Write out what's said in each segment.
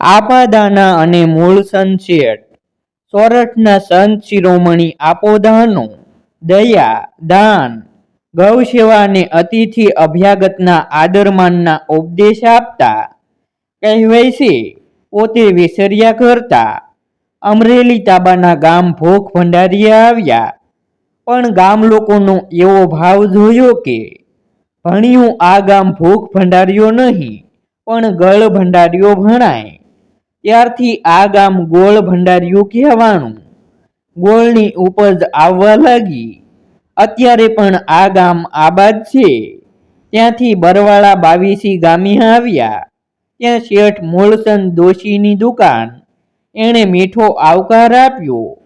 આપાદાના અને મૂળ સંચેટ સોરઠના સંત શિરોમણી આપોદાનો દયા, દાન ગૌ સેવાને અતિથિ અભ્યાગતના આદરમાનના ઉપદેશ આપતા કહેવાય છે. પોતે વિસર્યા કરતા અમરેલી તાબાના ગામ ભોખ ભંડારીએ આવ્યા. પણ ગામ લોકોનો એવો ભાવ જોયો કે ભણ્યું આ ગામ ભૂખ ભંડાર્યો નહીં, પણ ગળ ભંડાર્યો ભણાય. ત્યારથી આ ગામ ગોળ ભંડાર્યું કહેવાણું ગોળની ઉપજ આવવા લાગી. અત્યારે પણ આ ગામ આબાદ છે. ત્યાંથી બરવાળા બાવીસી ગામે આવ્યા. ત્યાં શેઠ મૂળચંદ દોશીની દુકાન. એણે મીઠો આવકાર આપ્યો.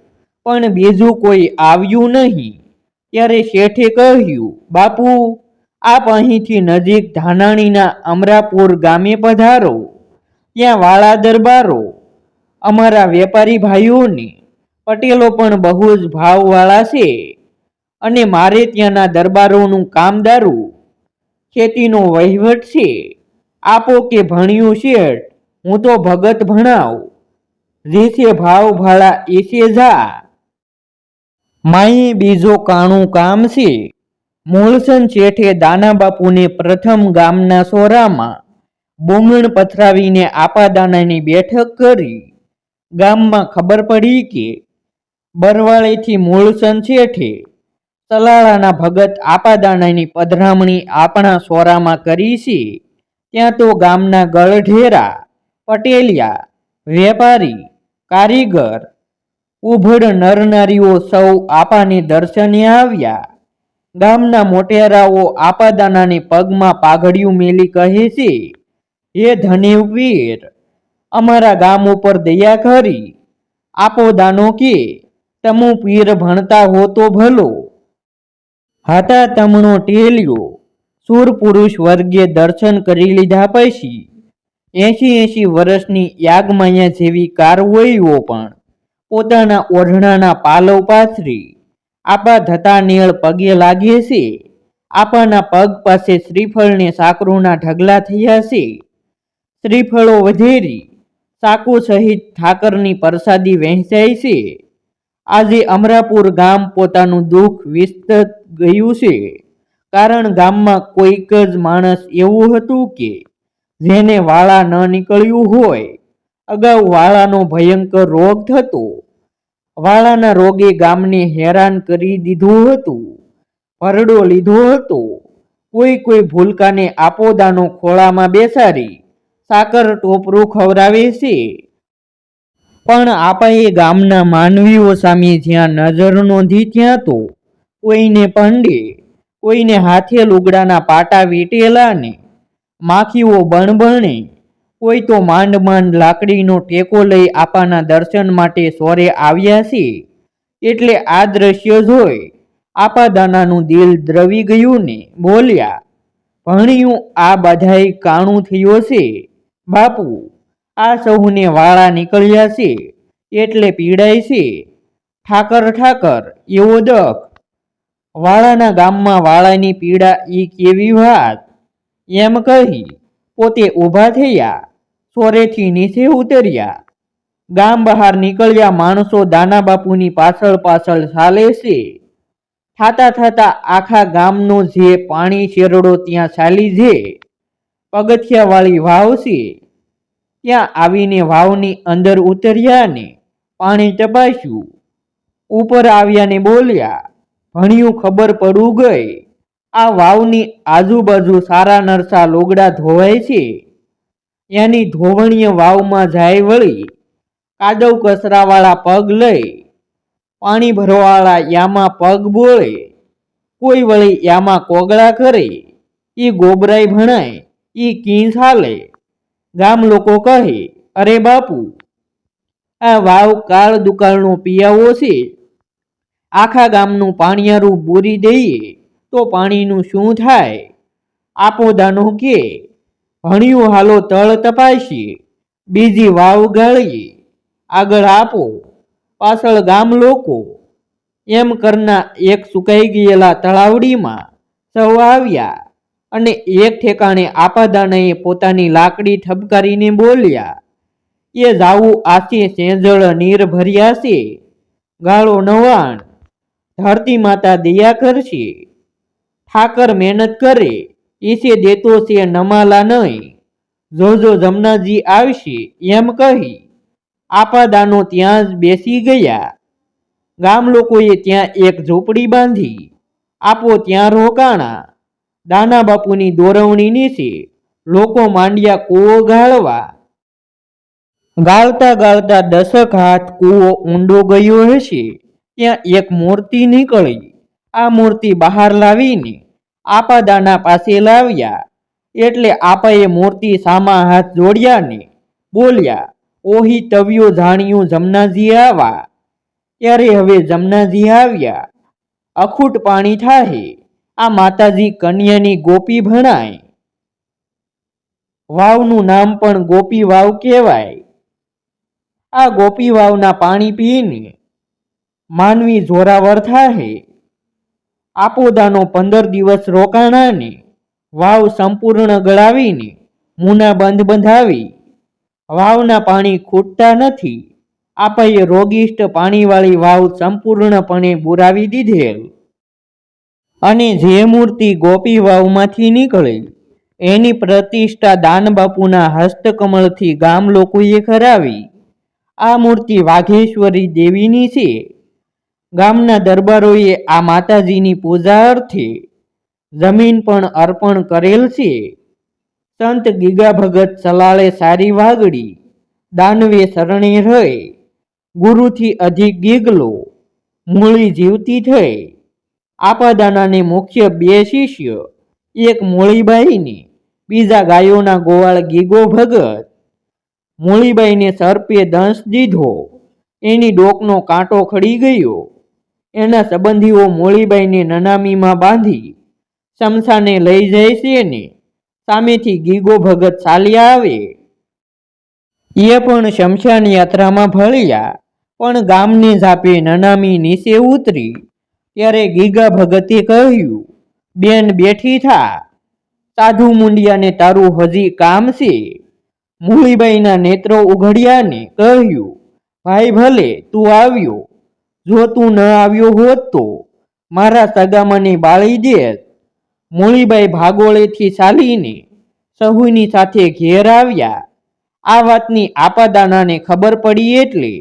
પણ બીજું કોઈ આવ્યું નહીં. ત્યારે શેઠે કહ્યું, બાપુ, આપ અહીંથી નજીક ધાનાણીના અમરાપુર ગામે પધારો. ત્યાં વાળા દરબારો, અમારા વેપારી ભાઈઓને, પટેલો પણ બહુ જ ભાવવાળા છે. અને મારે ત્યાંના દરબારોનું કામદારું, ખેતીનો વહીવટ છે. આપો કે ભણ્યું શેઠ હું તો ભગત ભણાવ. જેસે ભાવ ભાડા એસે જા. માએ બીજો કાણું કામ છે. મૂળસન શેઠે દાના બાપુને પ્રથમ ગામના સોરામાં બુંગણ પથરાવીને આપાદાનાની બેઠક કરી. ગામમાં ખબર પડી કે બરવાળેથી મૂળસન શેઠે તલાળાના ભગત આપાદાનાની પધરામણી આપણા સોરામાં કરી છે. ત્યાં તો ગામના ગળઢેરા, પટેલિયા, વેપારી, કારીગર, ઉભડ નરનારીઓ સૌ આપાને દર્શને આવ્યા. ગામના મોટેરાઓ આપાદાનાને પગમાં પાઘડિયું મેલી કહે છે હે ધનેવીર અમારા ગામ ઉપર દયા કરી. આપો દાનો કે, તમુ પીર ભણતા હો તો ભલો. હતા તમણો ટેલ્યો, સુર પુરુષ વર્ગે દર્શન કરી લીધા પછી. એસી એસી વર્ષની યાગમાયા જેવી કારવોઈઓ પણ પોતાના ઓઢણાના પાલવ પાથરી. આપા ધતા નીળ પગે લાગે છે. આપાના પગ પાસે શ્રીફળને સાકરુના ઢગલા થયા છે. શ્રીફળો વધેરી, સાકુ સહિત ઠાકરની પ્રસાદી વહેંચાય છે. આજે અમરાપુર ગામ પોતાનું દુઃખ વિસ્તત ગયું છે. કારણ ગામમાં કોઈક જ માણસ એવું હતું કે, જેને વાળા ન નીકળ્યું હોય. અગાઉ વાળાનો ભયંકર રોગ થતો. વાળાના રોગે ગામને હેરાન કરી દીધું હતું. ભરડો લીધો હતો. કોઈ કોઈ ભૂલકાને આપોદાનો ખોળામાં બેસાડી સાકર ટોપરું ખવડાવે છે. પણ આપાએ ગામના માનવીઓ સામે જ્યાં નજર નોંધી ત્યાં તો કોઈને પંડે, કોઈને હાથે લુગડાના પાટા વીટેલા ને માખીઓ બણબણે, કોઈ તો માંડ માંડ લાકડીનો ટેકો લઈ આપાના દર્શન માટે સોરે આવ્યા છે. એટલે આ દ્રશ્ય જોઈ આપા દાનાનું દિલ દ્રવી ગયું ને બોલ્યા, ભણ્યું આ બધાય કાણું થયો છે. બાપુ, આ સૌને વાળા નીકળ્યા છે, એટલે પીડાય છે. ઠાકર ઠાકર, એવો દખ. વાળાના ગામમાં વાળાની પીડા એ કેવી વાત? એમ કહી પોતે ઊભા થયા, સોરેથી નીચે ઉતર્યા. ગામ બહાર નીકળ્યા માણસો દાના બાપુની પાછળ પાછળ ચાલે છે. થાતા થાતા આખા ગામનો જે પાણી શેરડો ત્યાં ચાલી છે. પગથિયાવાળી વાવ છે. ત્યાં આવીને વાવની અંદર ઉતર્યા ને પાણી તપાસ્યું. ઉપર આવ્યા ને બોલ્યા, ભણ્યું ખબર પડું ગઈ. આ વાવની આજુબાજુ સારા નરસા લોગડા ધોવાય છે. એની ધોવણીય વાવમાં જાય વળી કાદવ કચરાવાળા પગ લઈ, પાણી ભરવાવાળા યામાં પગ બોળે, કોઈ વળી યામાં કોગળા કરે. એ ગોબરાઈ ભણાય એ કી ચાલે ગામ લોકો કહે, અરે બાપુ, આ વાવ કાળ દુકાળનો પિયાવો છે. આખા ગામનું પાણીયારું બોરી દઈએ તો પાણીનું શું થાય? આપો દાનો કે, ભણ્યું હાલો તળ તપાસીએ, બીજી વાવ ગાળીએ. આગળ આપો, પાછળ ગામ લોકો. એમ કરના એક સુકાઈ ગયેલા તળાવડીમાં સૌ આવ્યા. અને એક ઠેકાણે આપાદાનાએ પોતાની લાકડી ઠપકારીને બોલ્યા, એ જાવું આથી સેંજળ નીર ભર્યા છે, ગાળો નવાણ, ધરતી માતા દયા કરશે, ઠાકર મહેનત કરે, ઈસે દેતો છે નમાલા નહીં જોજો જમનાજી આવશે એમ કહી, આપાદાનો ત્યાં જ બેસી ગયા. ગામ લોકોએ ત્યાં એક ઝૂંપડી બાંધી, આપો ત્યાં રોકાણા દાના બાપુની દોરવણી નીસી લોકો માંડ્યા કૂવો ગાળવા. ગાળતા ગાળતા દસક હાથ કૂવો ઊંડો ગયો હશે. ત્યાં એક મૂર્તિ નીકળી. આ મૂર્તિ બહાર લાવીને આપા દાના પાસે લાવ્યા. એટલે આપાએ મૂર્તિ સામા હાથ જોડ્યા ને બોલ્યા, ઓહી તવ્યો જાણ્યું જમનાજી આવા. ત્યારે હવે જમનાજી આવ્યા. અખૂટ પાણી થાહે. આ માતાજી કન્યાની ગોપી ભણાય. વાવનું નામ પણ ગોપી વાવ કહેવાય. આ ગોપી વાવના પાણી પીને માનવી જોરાવર થાહે. આપોદાનો પંદર દિવસ રોકાણાને વાવ સંપૂર્ણ ગળાવીને મુના બંધ બંધાવી. વાવના પાણી ખૂટતા નથી. આપાએ રોગિષ્ટ પાણીવાળી વાવ સંપૂર્ણપણે બુરાવી દીધેલ. અને જે મૂર્તિ ગોપી વાવમાંથી નીકળી, એની પ્રતિષ્ઠા દાનબાપુના હસ્તકમળથી ગામ લોકોએ કરાવી આ મૂર્તિ વાઘેશ્વરી દેવીની છે. ગામના દરબારોએ આ માતાજીની પૂજા અર્થે જમીન પણ અર્પણ કરેલ છે. સંત ગીગા ભગત સલાળે સારી વાગડી, દાનવે શરણે રહે ગુરુથી અધિક ગીગલો, મૂળી જીવતી થઈ. આપાદાનાને મુખ્ય બે શિષ્ય, એક મૂળીબાઈની, બીજા ગાયોના ગોવાળ ગીગો ભગત. મૂળીબાઈને સર્પે દંશ દીધો, એની ડોકનો કાંટો ખડી ગયો. એના સંબંધીઓ મૂળીબાઈને નનામીમાં બાંધી, શમશાને લઈ જાય છે ને, સામેથી ગીગો ભગત ચાલ્યા આવે. એ પણ શમશાન યાત્રામાં ભળ્યા, પણ ગામની ઝાપે નનામી નીચે ઉતરી. ત્યારે ગીગા ભગતે કહ્યું, બેન બેઠી થા. સાધુ મુંડિયાને તારું હજી કામ છે. મૂળીબાઈના નેત્રો ઉઘડ્યાને કહ્યું, ભાઈ ભલે, તું આવ્યો. જો તું ન આવ્યો હોત તો મારા સગામાને બાળી દેત. મૂળીબાઈ ભાગોળેથી ચાલીને સહુની સાથે ઘેર આવ્યા. આ વાતની આપાદાનાને ખબર પડી એટલે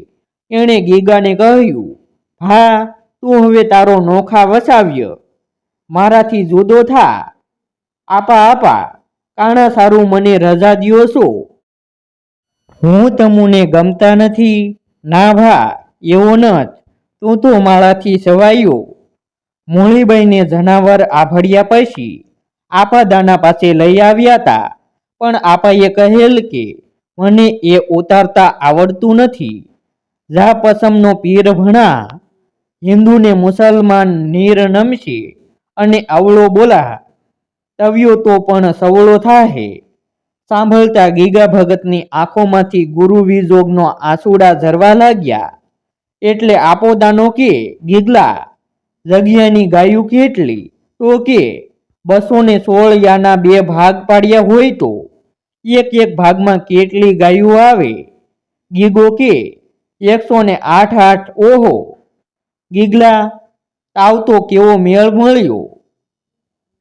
એણે ગીગાને કહ્યું, ભા તું હવે તારો નોખા વસાવ્ય. મારાથી જુદો થા. આપા આપા, કાણા સારું મને રજા દ્યો છો. હું તમુને ગમતા નથી. ના ભા, એવો નથ. તું તો મારાથી સવાયો. મોળીબાઈને જનાવર આભળ્યા પછી આપા દાના પાસે લઈ આવ્યા હતા પણ આપાએ કહેલ કે, મને એ ઉતારતા આવડતું નથી. જા પસમનો પીર ભણા. હિન્દુને મુસલમાન નીર નમશી અને અવળો બોલા તવ્યો તો પણ સવળો થાહે. સાંભળતા ગીગા ભગતની આંખોમાંથી ગુરુ વિજોગનો આંસુડા ઝરવા લાગ્યા. એટલે આપોદાનો કે, ગીગલા, જગ્યાની ગાયું કેટલી? તો કે બસો ને સોળ યાના બે ભાગ પાડ્યા હોય તો. એક એક ભાગમાં કેટલી ગાયું આવે? ગીગો કે એકસો ને આઠ આઠ ઓહો. ગીગલા આવતો કેવો મેળ મળ્યો?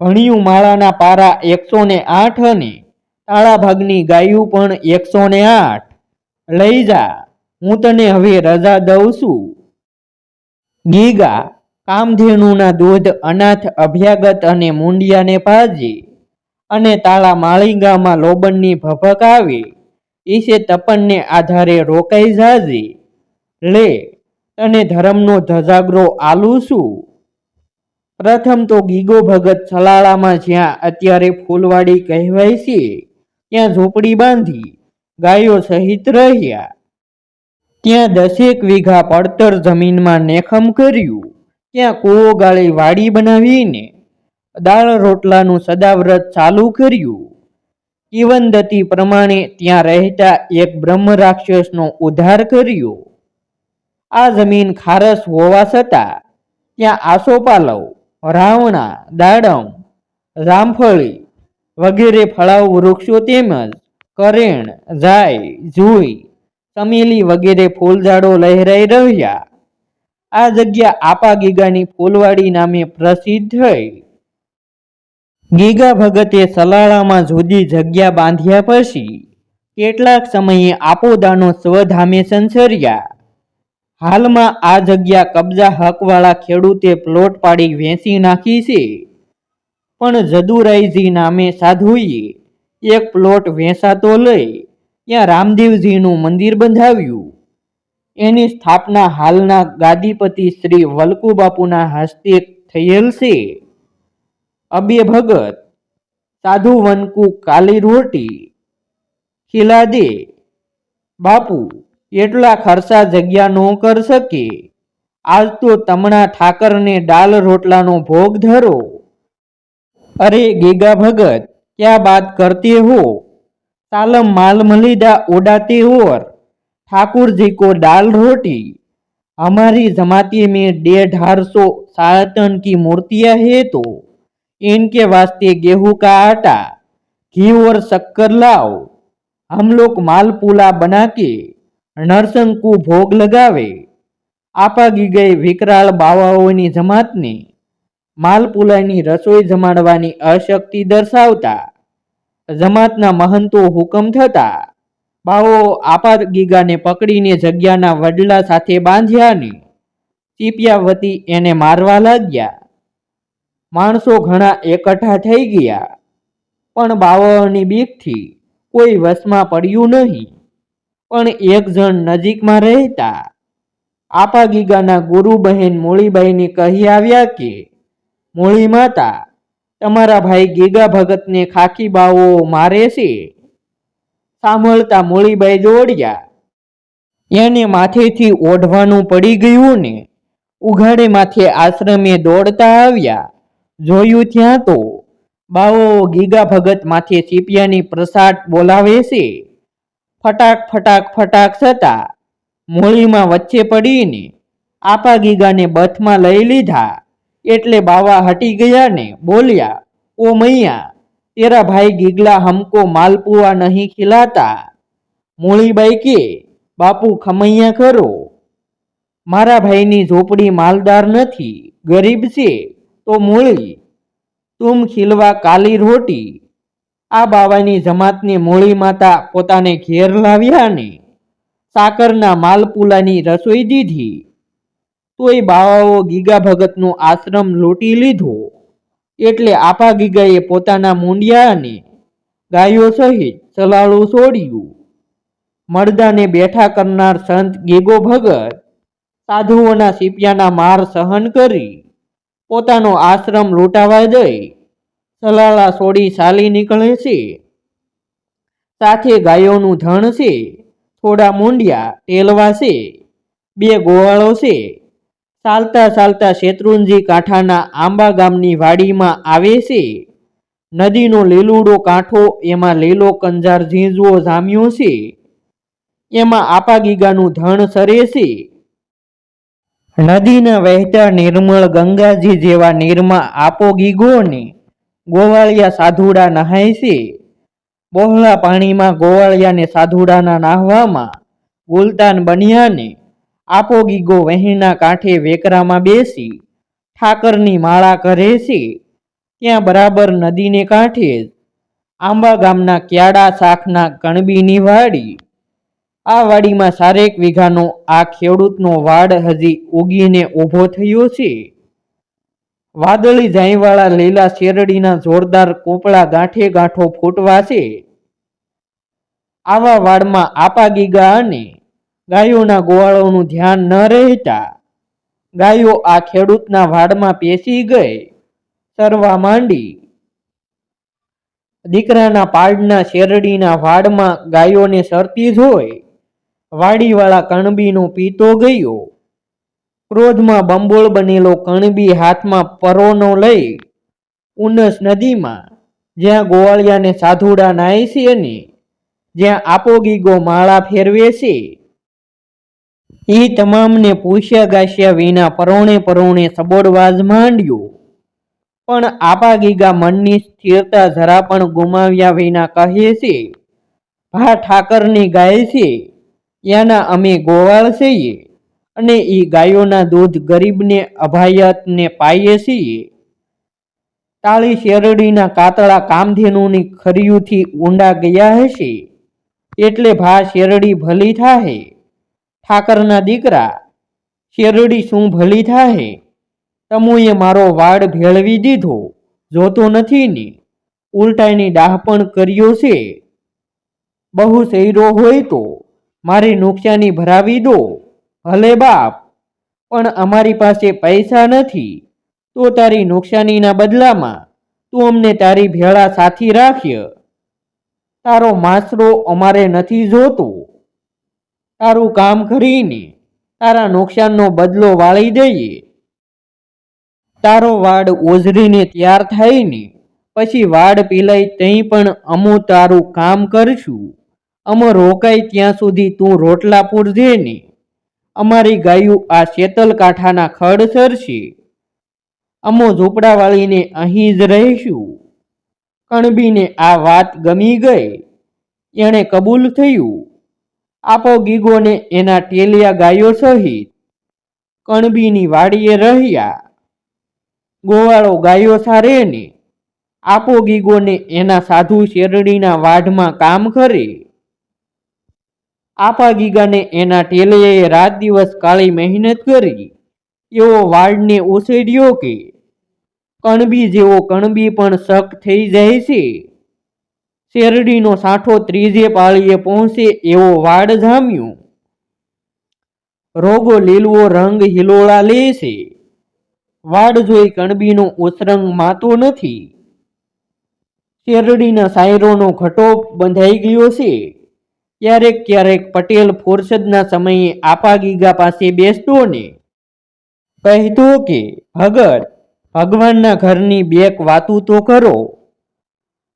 ભણિયું માળાના પારા એકસો ને આઠ અને તાળા ભાગની ગાયું પણ એકસો ને આઠ. લઈ જા, હું તને હવે રજા દઉં છું. ગીગા કામધેનુના દૂધ અનાથ અભ્યાગત અને મુંડિયાને પાજે અને તાળા માળીગામાં લોબનની ભભક આવે. ઈશે તપનને આધારે રોકાઈ જાજે. લે તને ધર્મનો ધજાગરો આલું છું. પ્રથમ તો ગીગો ભગત સલાળામાં જ્યાં અત્યારે ફૂલવાડી કહેવાય છે, ત્યાં ઝૂંપડી બાંધી, ગાયો સહિત રહ્યા. ત્યાં દસેક વીઘા પડતર જમીનમાં નેખમ કર્યું, ત્યાં કૂવો ગાળી વાડી બનાવીને, દાળ રોટલાનું સદાવ્રત ચાલુ કર્યું. કિવનદતી પ્રમાણે ત્યાં રહેતા એક બ્રહ્મ રાક્ષસનો ઉદ્ધાર કર્યો. આ જમીન ખારસ હોવા છતાં ત્યાં આસોપાલવ, રાવણા, દાડમ જામફળી વગેરે ફળાવ વૃક્ષો તેમજ કરેણ, જાય, જુઈ, ચમેલી વગેરે ફૂલઝાડો લહેરાઈ રહ્યા. આ જગ્યા આપા ગીગાની ફૂલવાડી નામે પ્રસિદ્ધ થઈ. ગીગા ભગતે સલાળામાં જુદી જગ્યા બાંધ્યા પછી કેટલાક સમયે આપોદાનો સ્વધામે સંસર્યા. હાલમાં આ જગ્યા કબજા હકવાળા ખેડૂતે પ્લોટ પાડી વેચી નાખી છે. પણ જદુરાઈજી નામે સાધુએ એક પ્લોટ વેચાતો લઈ ત્યાં રામદેવજીનું મંદિર બંધાવ્યું. એની સ્થાપના હાલના ગાદીપતિ શ્રી વલ્કુબાપુના હસ્તે થયેલ છે. અબે ભગત, સાધુ વનકુ કાલી રોટી, ખીલા દે, બાપુ એટલા ખર્ચા જગ્યા નો કર શકે આજ તો તમણા ઠાકરને દાલ રોટલાનો ભોગ ધરો અરે ગીગા ભગત ક્યા બાત કરતે હો सालम माल मलिदा उड़ाते और ठाकुर जी को दाल रोटी हमारी जमाती में डेढ़ ढार सौ सातन की मूर्तियां है तो इनके वास्ते गेहूं का आटा घी और शक्कर लाओ हम लोग मालपुला बना के નરસંકુ ભોગ લગાવે. આપાગી ગઈ વિકરાળ બાવાઓની જમાતને માલપુલાની રસોઈ જમાડવાની અશક્તિ દર્શાવતા. જમાતના મહંતો હુકમ થતા. બાવો આપાગીગાને પકડીને જગ્યાના વડલા સાથે બાંધ્યા ને ચીપિયાવતી એને મારવા લાગ્યા. માણસો ઘણા એકઠા થઈ ગયા. પણ બાવાઓની બીકથી કોઈ વશમાં પડ્યું નહીં. પણ એક જણ નજીકમાં રહેતા આપા ગીગાના ગુરુ બહેન મૂળીબાઈને કહી આવ્યા કે, મોળી માતા, તમારા ભાઈ ગીગા ભગતને ખાખી બાવો મારે છે. સાંભળતા મોળીબાઈ દોડ્યા એને માથેથી ઓઢવાનું પડી ગયું ને ઉઘાડે માથે આશ્રમે દોડતા આવ્યા. જોયું ત્યાં તો બાવો ગીગા ભગત માથે ચીપિયાની પ્રસાદ બોલાવે છે. ફટાક ફટાક ફટાક થતા મૂળીમાં વચ્ચે પડીને આપા ગીગાને બથમાં લઈ લીધા. એટલે બાવા હટી ગયા ને બોલ્યા, ઓ મૈયા, તેરા ભાઈ ગીગલા હમકો માલપુઆ નહીં ખિલાતા. મૂળીબાઈ કે બાપુ ખમૈયા કરો. મારા ભાઈની ઝોપડી માલદાર નથી, ગરીબ છે, તો મૂળી, તુમ ખીલવા કાલી રોટી આ બાવાની જમાતની મોળી માતા પોતાને ઘેર લાવ્યા ને સાકરના માલપુલાની રસોઈ દીધી. તોય બાવાઓ ગીગા ભગતનો આશ્રમ લૂંટી લીધો. એટલે આપા ગીગાએ પોતાના મૂંડિયાને ગાયો સહિત ચલાળું છોડ્યું. મળદાને બેઠા કરનાર સંત ગીગો ભગત સાધુઓના સીપિયાના માર સહન કરી પોતાનો આશ્રમ લૂંટાવા જઈ સલાળા છોડી ચાલી નીકળે છે. સાથે ગાયોનું ધણ છે. થોડા મૂંડિયા ટેલવા છે. બે ગોવાળો છે. ચાલતા ચાલતા શેત્રુંજી કાંઠાના આંબા ગામની વાડીમાં આવે છે. નદીનો લીલુડો કાંઠો એમાં લીલો કંજાર ઝીંઝવો જામ્યો છે. એમાં આપા ગીગાનું ધણ સરે છે. નદીના વહેતા નિર્મળ ગંગાજી જેવા નિર્મા આપો ગીગોને ગોવાળિયા સાધુડા નહાય છે બહોળા પાણીમાં ગોવાળિયાને સાધુડાના નાહવામાં ગુલતાન બન્યાને આપો ગીગો વહીના કાંઠે વેકરામાં બેસી, ઠાકરની માળા કરે છે ત્યાં બરાબર નદીને કાંઠે આંબા ગામના ક્યાડા શાખના કણબીની વાડી આ વાડીમાં સારેક વીઘાનો આ ખેડૂતનો વાડ હજી ઉગીને ઊભો થયો છે. વાદળી જાંયવાળા લીલા શેરડીના જોરદાર કોપળા ગાંઠે ગાંઠો ફૂટવા છે. આવા વાડમાં આપા ગીગા અને ગાયોના ગોવાળોનું ધ્યાન ન રહેતા ગાયો આ ખેડૂતના વાડમાં પેસી ગઈ. સરવા માંડી. દીકરાના પાડના શેરડીના વાડમાં ગાયોને સરતી જોઈ વાડીવાળા કણબીનો પીતો ગયો. ક્રોધમાં બંબોળ બનેલો કણબી હાથમાં પરોનો લઈ ઉનસ નદીમાં, જ્યાં ગોવાળિયાને સાધુડા નાય છે અને જ્યાં આપોગીગો માળા ફેરવે છે. એ તમામને પૂછ્યા ગાસ્યા વિના પરોણે પરોણે સબોડવા જ માંડ્યો. પણ આપા ગીગા મનની સ્થિરતા જરા પણ ગુમાવ્યા વિના કહે છે, ભા ઠાકરની ગાય છે, યાના અમે ગોવાળ છીએ. અને એ ગાયોના દૂધ ગરીબને અભાયતને પાઈએ છીએ. તાળી શેરડીના કાતળા કામધેનુની ખરીયુથી ઊંડા ગયા હશે. એટલે ભા શેરડી ભલી થાહે. ઠાકરના દીકરા, શેરડી શું ભલી થાહે? તમુએ મારો વાડ ભેળવી દીધો, જોતો નથી ને. ઉલટાઈની ડાહ પણ કર્યો છે. બહુ સૈરો હોય તો મારી નુકસાની ભરાવી દો. ભલે બાપ, પણ અમારી પાસે પૈસા નથી. તો તારી નુકસાનીના બદલામાં તું અમને તારી ભેળા સાથી રાખ્ય. તારો માસરો અમારે નથી જોતો. તારું કામ કરીને તારા નુકસાનનો બદલો વાળી દઈએ. તારો વાડ ઓઝરીને તૈયાર થઈને પછી વાડ પીલાય તઈ પણ અમો તારું કામ કરશું. અમો રોકાય ત્યાં સુધી તું રોટલા પૂરજે ને અમારી ગાયું આ શેતલ કાંઠાના ખડ સરશે અમો ઝૂંપડાવાળીને અહીં જ રહીશું. કણબીને આ વાત ગમી ગઈ. એણે કબૂલ થયું. આપો ગીગોને એના ટેલિયા ગાયો સહિત. કણબીની વાડીએ રહ્યા. ગોવાળો ગાયો સારે ને આપો ગીગોને એના સાધુ શેરડીના વાઢમાં કામ કરે. આપા ગીગાને એના ટેલિયાએ રાત દિવસ કાળી મહેનત કરી. એવો વાડને ઉછેર્યો કે, કણબી જેવો કણબી પણ શક થઈ જાય છે. શેરડીનો સાંઠો ત્રીજે પાળીએ પહોંચે એવો વાડ જામ્યો. રોગો લીલવો રંગ હિલોળા લે છે. વાડ જોઈ કણબીનો ઉસરંગ માતો નથી. શેરડીના સાયરોનો ઘટો બંધાઈ ગયો છે. ક્યારેક ક્યારેક પટેલ ફોરસદના સમયે આપા ગીગા પાસે બેસતો ને કહેતો કે, ભગત, ભગવાનના ઘરની બેક વાતું તો કરો.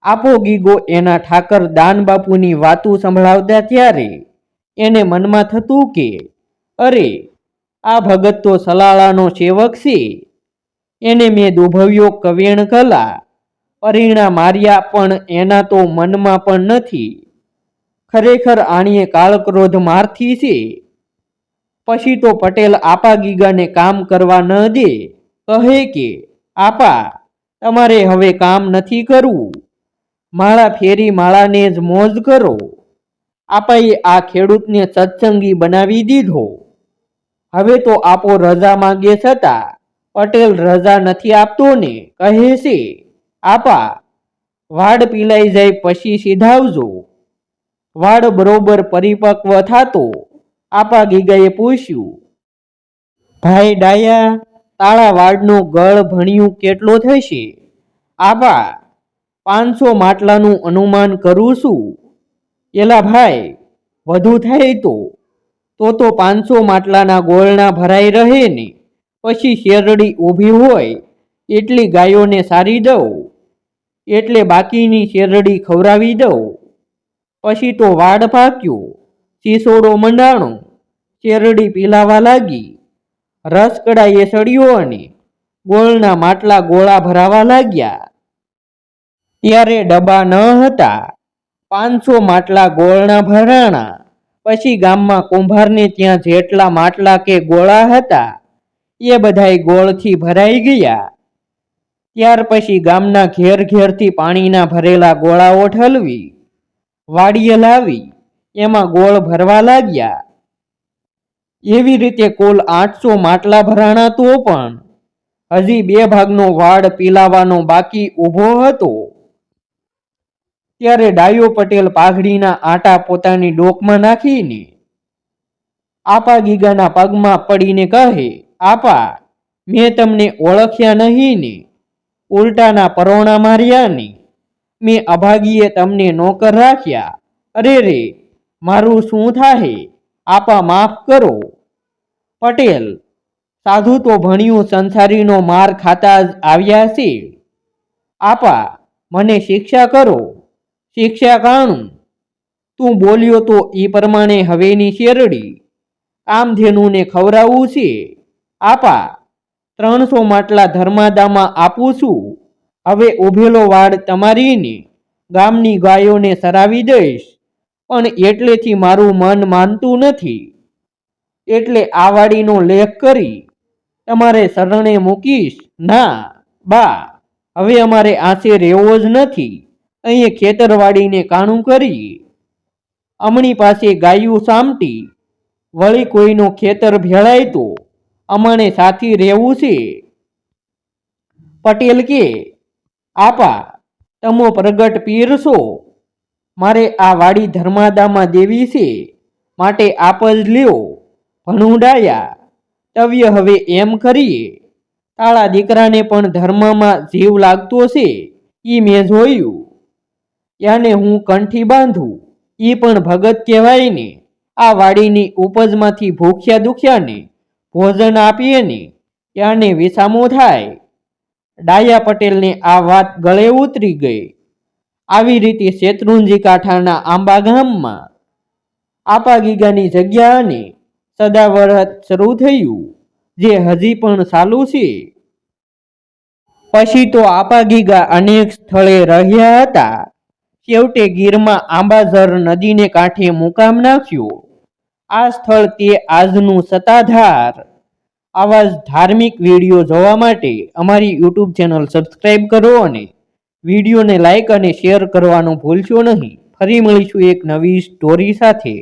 આપો ગીગો એના ઠાકર દાનબાપુની વાતું સંભળાવતા ત્યારે એને મનમાં થતું કે, અરે, આ ભગત તો સલાળાનો સેવક છે. એને મેં દુભવ્યો કવેણ કલા. પરિણા માર્યા પણ એના તો મનમાં પણ નથી. ખરેખર આણીએ કાળક્રોધ મારથી છે? પછી તો પટેલ આપા ગીગાને કામ કરવા ન દે. કહે કે, આપા, તમારે હવે કામ નથી કરવું. માળા ફેરી માળાને જ મોજ કરો. આપાએ આ ખેડૂતને સત્સંગી બનાવી દીધો. હવે તો આપો રજા માંગે છતાં, પટેલ રજા નથી આપતો ને કહે છે, આપા, વાડ પીલાઈ જાય પછી સીધાવજો. વાડ બરોબર પરિપક્વ થતો. આપા ગીગાએ પૂછ્યું, ભાઈ ડાયા, તાળા વાડનો ગળ ભણ્યું કેટલો થશે? આપા, પાંચસો માટલાનું અનુમાન કરું છું. એલા ભાઈ, વધુ થાય તો? તો તો પાંચસો માટલાના ગોળના ભરાઈ રહે ને. પછી શેરડી ઊભી હોય, એટલી ગાયોને સારી દઉં. એટલે બાકીની શેરડી ખવડાવી દઉં. પછી તો વાડ પાક્યો સીસોડો મંડાણો, શેરડી પીલાવા લાગી, રસ કડાઈએ સળ્યો અને ગોળના માટલા ગોળા ભરાવા લાગ્યા. ત્યારે ડબ્બા ન હતા, પાંચસો માટલા ગોળના ભરાણા, પછી ગામમાં કુંભારને ત્યાં જેટલા માટલા કે ગોળા હતા, એ બધાય ગોળથી ભરાઈ ગયા. ત્યાર પછી ગામના ઘેર ઘેરથી પાણીના ભરેલા ગોળાઓ ઠલવી. વાડીએ લાવી, એમાં ગોળ ભરવા લાગ્યા. એવી રીતે કુલ આઠસો માટલા ભરાણા તો પણ. હજી બે ભાગનો વાડ પીલાવાનો બાકી ઊભો હતો. ત્યારે ડાયો પટેલ પાઘડીના આટા પોતાની ડોકમાં નાખીને, આપા ગીગાના પગમાં પડીને કહે, આપા, મેં તમને ઓળખ્યા નહીં ને ઉલટાના પરોણા માર્યા ને. મેં અભાગીએ તમને નોકર રાખ્યા. અરે રે, મારું શું થાહે? આપા માફ કરો. પટેલ, સાધુ તો ભણ્યું, સંસારીનો માર ખાતા જ આવ્યા છે. આપા, મને શિક્ષા કરો. શિક્ષા કાણું? તું બોલ્યો તો એ પ્રમાણે હવેની શેરડી. કામધેનુને ખવડાવવું છે. આપા, ત્રણસો માટલા ધર્માદામાં આપું છું. હવે ઉભેલો વાડ તમારીને ગામની ગાયોને સરાવી દઈશ. પણ એટલેથી મારું મન માનતું નથી. એટલે આ વાડીનો લેખ કરી તમારે શરણે મૂકીશ. ના, બા, હવે અમારે આસે રહેવો જ નથી. અહીં ખેતરવાડીને કાણું કરી. અમણી પાસે ગાયું સામટી. વળી કોઈનો ખેતર ભેળાય તો અમારે સાથી રહેવું છે. પટેલ કે આપા, તમો પ્રગટ પીર છો મારે આ વાડી ધર્માદામાં દેવી છે, માટે આપ જ લ્યો, ભણુંડાયા. તવ્ય હવે એમ કરીએ. તાળા દીકરાને પણ ધર્મમાં જીવ લાગતો છે, ઈ મેં જોયું. ત્યાંને હું કંઠી બાંધું, ઈ પણ ભગત કહેવાય ને આ વાડીની ઉપજમાંથી ભૂખ્યા દુખ્યાને ભોજન આપીએ ને ત્યાંને વિસામો થાય. ડાયા પટેલની આ વાત ગળે ઉતરી ગઈ. આવી રીતે શેત્રુંજી કાંઠાના આંબા ગામમાં આપા ગીગાની જગ્યાને સદાવરત શરૂ થયું, જે હજી પણ ચાલુ છે. પછી તો આપા ગીગા અનેક સ્થળે રહ્યા હતા. છેવટે ગીરમાં આંબાઝર નદીને કાંઠે મુકામ નાખ્યો. આ સ્થળ તે આજનું સત્તાધાર આવા જ ધાર્મિક વીડિયો જોવા માટે અમારી યુટ્યુબ ચેનલ સબસ્ક્રાઈબ કરો અને વિડીયોને લાઇક અને શેર કરવાનું ભૂલશો નહીં. ફરી મળીશું એક નવી સ્ટોરી સાથે.